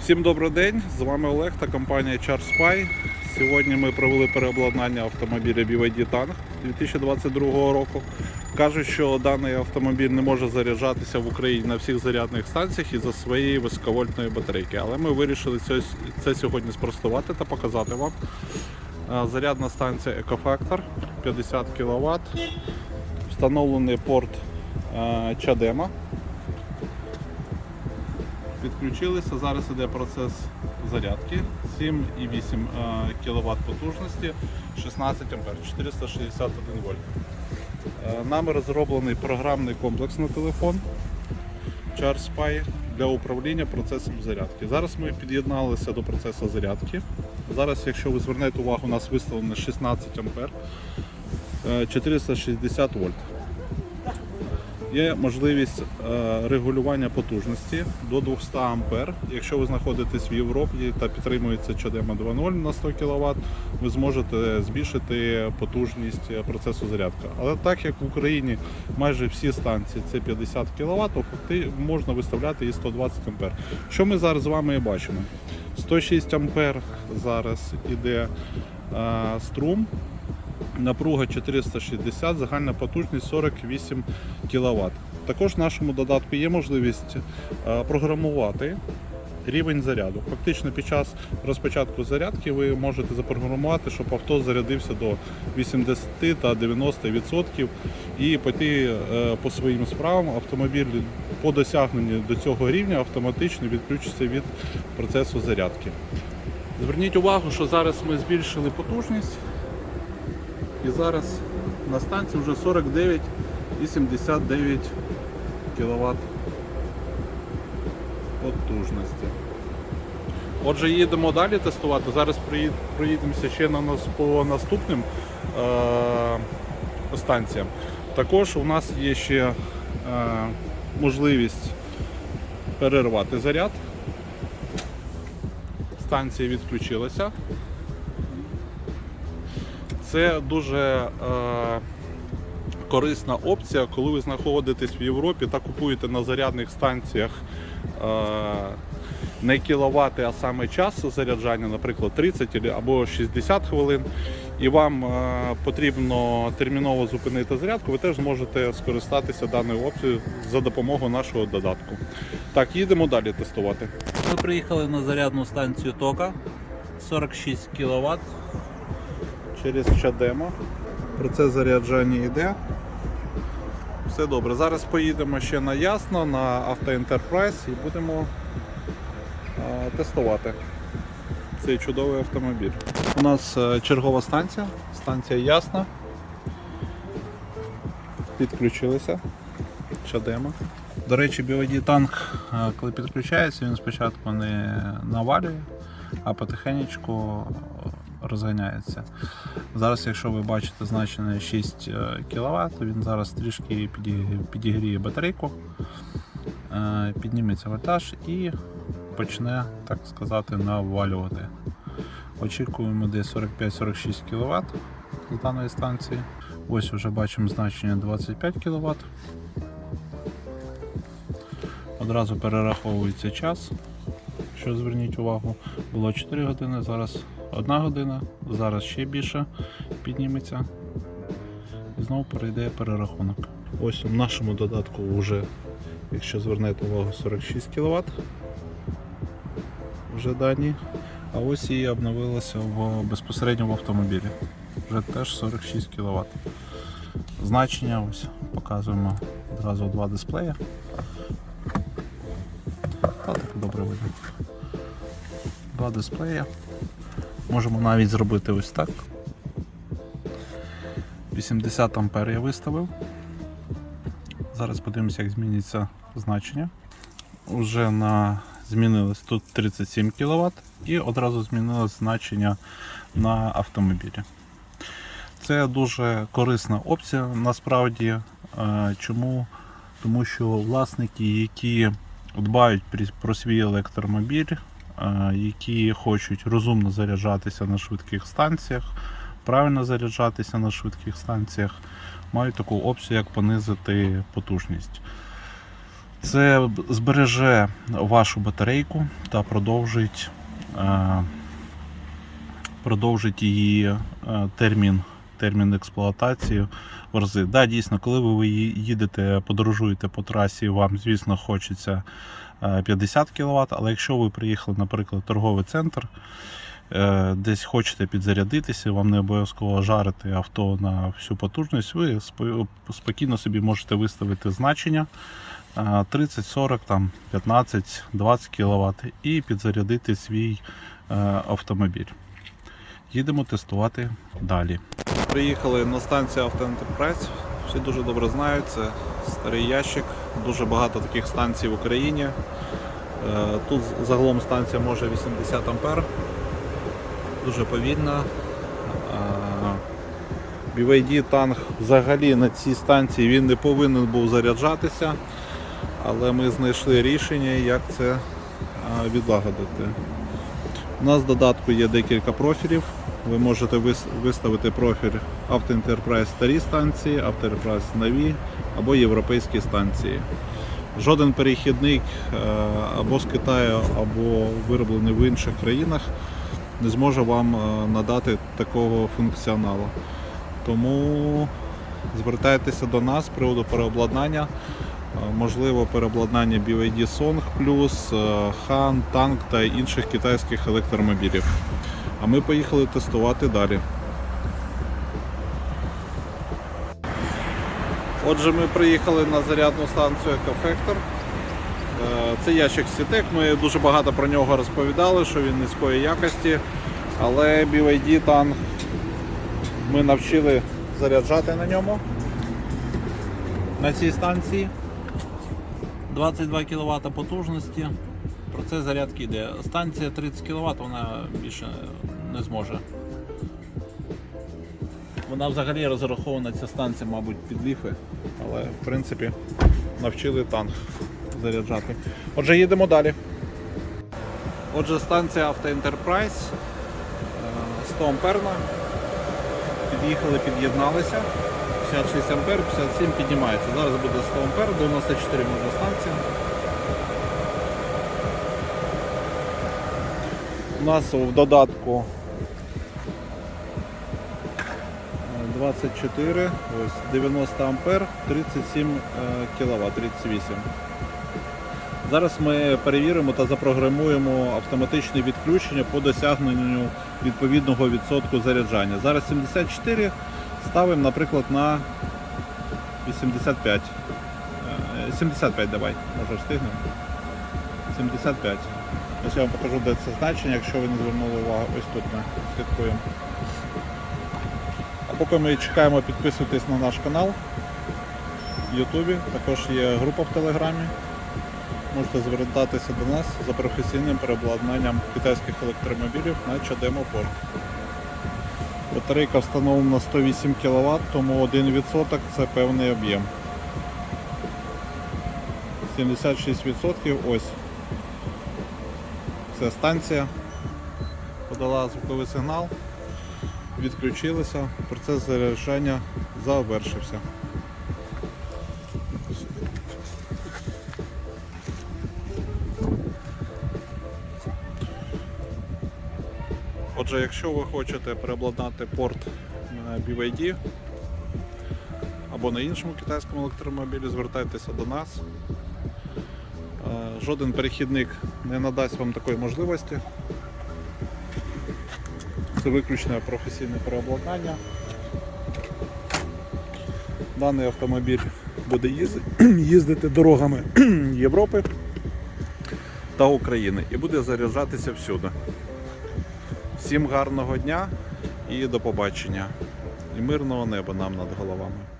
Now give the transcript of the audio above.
Всім добрий день! З вами Олег та компанія ChargeSpy. Сьогодні ми провели переобладнання автомобіля BYD Tank 2022 року. Кажуть, що даний автомобіль не може заряджатися в Україні на всіх зарядних станціях із-за своєї високовольтної батарейки. Але ми вирішили це, сьогодні спростувати та показати вам. Е, Зарядна станція Ecofactor 50 кВт. Встановлений порт е, CHAdeMO. Підключилися. Зараз іде процес зарядки 7,8 кВт потужності, 16 А, 461 вольт. Е, Нами розроблений програмний комплекс на телефон ChargeSpy для управління процесом зарядки. Зараз ми під'єдналися до процесу зарядки. Зараз, якщо ви звернете увагу, у нас виставлено 16 А, е, 460 вольт. Є можливість е, регулювання потужності до 200 А. Якщо ви знаходитесь в Європі та підтримується CHAdeMO 2.0 на 100 кВт, ви зможете збільшити потужність процесу зарядки. Але так як в Україні майже всі станції це 50 кВт, то можна виставляти і 120 А. Що ми зараз з вами і бачимо? 106 А зараз іде е, струм. Напруга 460, загальна потужність 48 кВт. Також в нашому додатку є можливість е, програмувати рівень заряду. Фактично під час розпочатку зарядки ви можете запрограмувати, щоб авто зарядився до 80 та 90% і піти е, по своїм справам. Автомобіль по досягненню до цього рівня автоматично відключиться від процесу зарядки. Зверніть увагу, що зараз ми збільшили потужність. І зараз на станції вже 49,79 кВт потужності. Отже, їдемо далі тестувати. Зараз проїдемося ще на нас по наступним е- станціям. Також у нас є ще е- можливість перервати заряд. Станція відключилася. Це дуже е, корисна опція, коли ви знаходитесь в Європі та купуєте на зарядних станціях е, не кіловати, а саме час заряджання, наприклад, 30 або- або 60 хвилин, і вам е, потрібно терміново зупинити зарядку, ви теж зможете скористатися даною опцією за допомогою нашого додатку. Так, їдемо далі тестувати. Ми приїхали на зарядну станцію Тока 46 кВт через чадемо. Процес заряджання йде. Все добре. Зараз поїдемо ще на Ясно, на Авто Enterprise і будемо е, тестувати цей чудовий автомобіль. У нас е, чергова станція, станція Ясна. Підключилися. Чадемо. До речі, BYD танк, е, коли підключається, він спочатку не навалює, а потихенечку розганяється. Зараз, якщо ви бачите значення 6 кВт, він зараз трішки підігріє батарейку, е, підніметься вольтаж і почне, так сказати, навалювати. Очікуємо десь 45-46 кВт з даної станції. Ось вже бачимо значення 25 кВт. Одразу перераховується час. Що зверніть увагу, було 4 години, зараз 1 година, зараз ще більше підніметься. І знову перейде перерахунок. Ось у нашому додатку вже, якщо звернете увагу, 46 кВт вже дані. А ось і обновилося в, безпосередньо в автомобілі. Вже теж 46 кВт. Значення ось показуємо одразу два дисплея. Та так добре видно. Два дисплея. Можемо навіть зробити ось так. 80 ампер я виставив. Зараз подивимося, як зміниться значення. Уже на змінилось тут 37 кВт і одразу змінилось значення на автомобілі. Це дуже корисна опція насправді. Е, Чому? Тому що власники, які дбають про свій електромобіль, які хочуть розумно заряджатися на швидких станціях, правильно заряджатися на швидких станціях, мають таку опцію, як понизити потужність. Це збереже вашу батарейку та продовжить, е, продовжить її е, термін, термін експлуатації в рази. Да, дійсно, коли ви їдете, подорожуєте по трасі, вам, звісно, хочеться е, 50 кВт, але якщо ви приїхали, наприклад, в торговий центр, е, десь хочете підзарядитися, вам не обов'язково жарити авто на всю потужність, ви спокійно собі можете виставити значення. е, 30, 40, там, 15, 20 кВт і підзарядити свій е, автомобіль. Їдемо тестувати далі. Приїхали на станцію Enterprise. Всі дуже добре знають, це старий ящик, дуже багато таких станцій в Україні. Е, Тут загалом станція може 80 ампер, дуже повільна. Е, BYD танк взагалі на цій станції він не повинен був заряджатися, але ми знайшли рішення, як це е, відлагодити. У нас в додатку є декілька профілів. Ви можете виставити профіль Auto Enterprise старі станції, Auto Enterprise нові або європейські станції. Жоден перехідник е, або з Китаю, або вироблений в інших країнах не зможе вам е, надати такого функціоналу. Тому звертайтеся до нас з приводу переобладнання. Е, Можливо, переобладнання BYD Song Plus, Han, Tank та інших китайських електромобілів. А ми поїхали тестувати далі. Отже, ми приїхали на зарядну станцію Екофектор. Е, Це ящик Сітек. Ми дуже багато про нього розповідали, що він низької якості. Але BYD танк ми навчили заряджати на ньому. На цій станції 22 кВт потужності. Процес зарядки йде. Станція 30 кВт, вона більше не зможе. Вона взагалі розрахована ця станція, мабуть, під ліфи, але в принципі навчили танк заряджати. Отже, їдемо далі. Отже, станція Auto Enterprise е, 100 амперна. Під'їхали, під'єдналися. 56 ампер, 57 піднімається. Зараз буде 100 ампер, 94 можна станція. У нас в додатку е, 24, ось 90 ампер, 37 кВт, 38. Зараз ми перевіримо та запрограмуємо автоматичне відключення по досягненню відповідного відсотку заряджання. Зараз 74, ставимо, наприклад, на 85. Е, 75 давай, може встигнемо. 75. Ось я вам покажу, де це значення, якщо ви не звернули увагу, ось тут ми слідкуємо. А поки ми чекаємо, підписуйтесь на наш канал в Ютубі, також є група в Телеграмі. Можете звертатися до нас за професійним переобладнанням китайських електромобілів на Чадемо порт. Батарейка встановлена 108 кВт, тому 1% це певний об'єм. 76% ось. Це станція подала звуковий сигнал, відключилися, процес заряджання завершився. Отже, якщо ви хочете переобладнати порт на BYD або на іншому китайському електромобілі, звертайтеся до нас. Е, Жоден перехідник не надасть вам такої можливості. Це виключне професійне переобладнання. Даний автомобіль буде їздити дорогами Європи та України і буде заряджатися всюди. Всім гарного дня і до побачення. І мирного неба нам над головами.